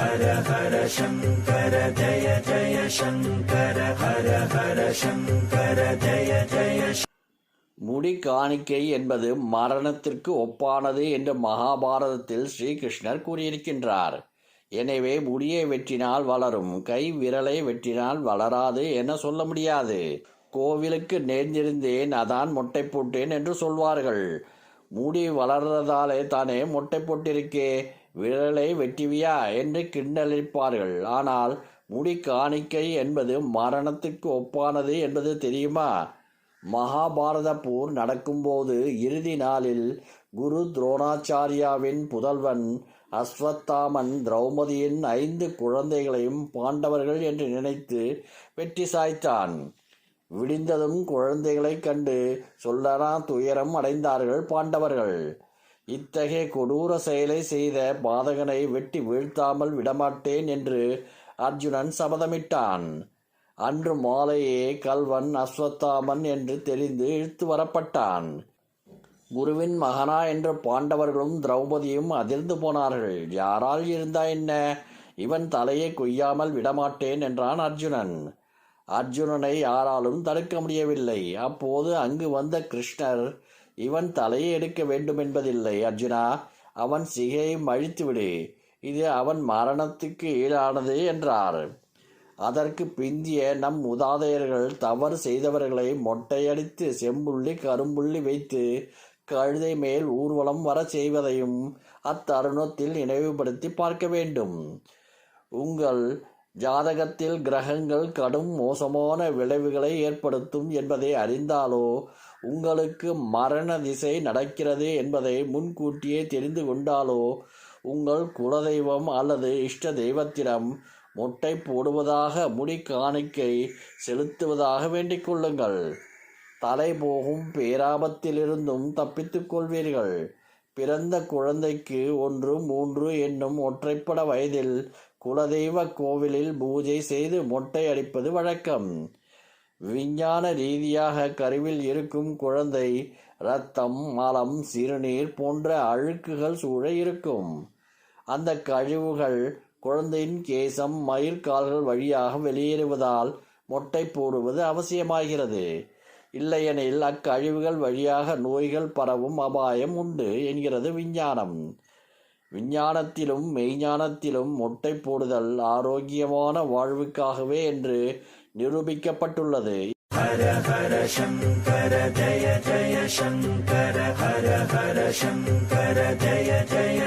ஹர ஹர சங்கர ஜய ஜய சங்கர ஹர ஹர சங்கர ஜய ஜய முடி காணிக்கை என்பது மரணத்திற்கு ஒப்பானது என்று மகாபாரதத்தில் ஸ்ரீகிருஷ்ணர் கூறியிருக்கின்றார். எனவே முடியை வெட்டினால் வளரும் கை விரலை வெட்டினால் வளராது என சொல்ல முடியாது. கோவிலுக்கு நேர்ந்திருந்தேன் அதான் மொட்டை போட்டேன் என்று சொல்வார்கள். முடி வளர்றதாலே தானே மொட்டை போட்டிருக்கே. விரலை வெட்டிவியா என்று கிண்டலிப்பார்கள் ஆனால் முடி காணிக்கை என்பது மரணத்துக்கு ஒப்பானது என்பது தெரியுமா? மகாபாரத போர் நடக்கும்போது இறுதி நாளில் குரு துரோணாச்சாரியாவின் புதல்வன் அஸ்வத்தாமன் திரௌபதியின் ஐந்து குழந்தைகளையும் பாண்டவர்கள் என்று நினைத்து வெற்றி சாய்த்தான். விடிந்ததும் குழந்தைகளைக் கண்டு சொல்லனா துயரம் அடைந்தார்கள் பாண்டவர்கள். இத்தகைய கொடூர செயலை செய்த பாதகனை வெட்டி வீழ்த்தாமல் விடமாட்டேன் என்று அர்ஜுனன் சபதமிட்டான். அன்று மாலையே கல்வன் அஸ்வத்தாமன் என்று தெரிந்து இழுத்து வரப்பட்டான். குருவின் மகனா என்ற பாண்டவர்களும் திரௌபதியும் அதிர்ந்து போனார்கள். யாரால் இருந்தா என்ன? இவன் தலையை கொய்யாமல் விடமாட்டேன் என்றான் அர்ஜுனன். அர்ஜுனனை யாராலும் தடுக்க முடியவில்லை. அப்போது அங்கு வந்த கிருஷ்ணர் இவன் தலையை எடுக்க வேண்டும் என்பதில்லை அர்ஜுனா. அவன் சிகையை மழித்துவிடு இது அவன் மரணத்துக்கு ஈடானது என்றார். அதற்கு பிந்திய நம் உதாதையர்கள் தவறு செய்தவர்களை மொட்டையடித்து செம்புள்ளி கரும்புள்ளி வைத்து கழுதை மேல் ஊர்வலம் வர செய்வதையும் அத்தருணத்தில் நினைவுபடுத்தி பார்க்க வேண்டும். உங்கள் ஜாதகத்தில் கிரகங்கள் கடும் மோசமான விளைவுகளை ஏற்படுத்தும் என்பதை அறிந்தாலோ உங்களுக்கு மரண திசை நடக்கிறது என்பதை முன்கூட்டியே தெரிந்து கொண்டாலோ உங்கள் குலதெய்வம் அல்லது இஷ்ட தெய்வத்திடம் மொட்டை போடுவதாக முடி காணிக்கை செலுத்துவதாக வேண்டிக் கொள்ளுங்கள். தலை போகும் பேராபத்திலிருந்தும் தப்பித்துக் கொள்வீர்கள். பிறந்த குழந்தைக்கு ஒன்று மூன்று என்னும் ஒற்றைப்பட வயதில் குலதெய்வ கோவிலில் பூஜை செய்து மொட்டை அடிப்பது வழக்கம். விஞ்ஞான ரீதியாக கருவில் இருக்கும் குழந்தை இரத்தம் மலம் சிறுநீர் போன்ற அழுக்குகள் சூழ இருக்கும். அந்த கழிவுகள் குழந்தையின் கேசம் மயிர்கால்கள் வழியாக வெளியேறுவதால் மொட்டை போடுவது அவசியமாகிறது. இல்லையெனில் அக்கழிவுகள் வழியாக நோய்கள் பரவும் அபாயம் உண்டு என்கிறது விஞ்ஞானம். விஞ்ஞானத்திலும் மெய்ஞானத்திலும் மொட்டை போடுதல் ஆரோக்கியமான வாழ்வுக்காகவே என்று நிரூபிக்கப்பட்டுள்ளது. ஹர ஹர சங்கர ஜய ஜய சங்கர ஹர ஹர சங்கர ஜய ஜய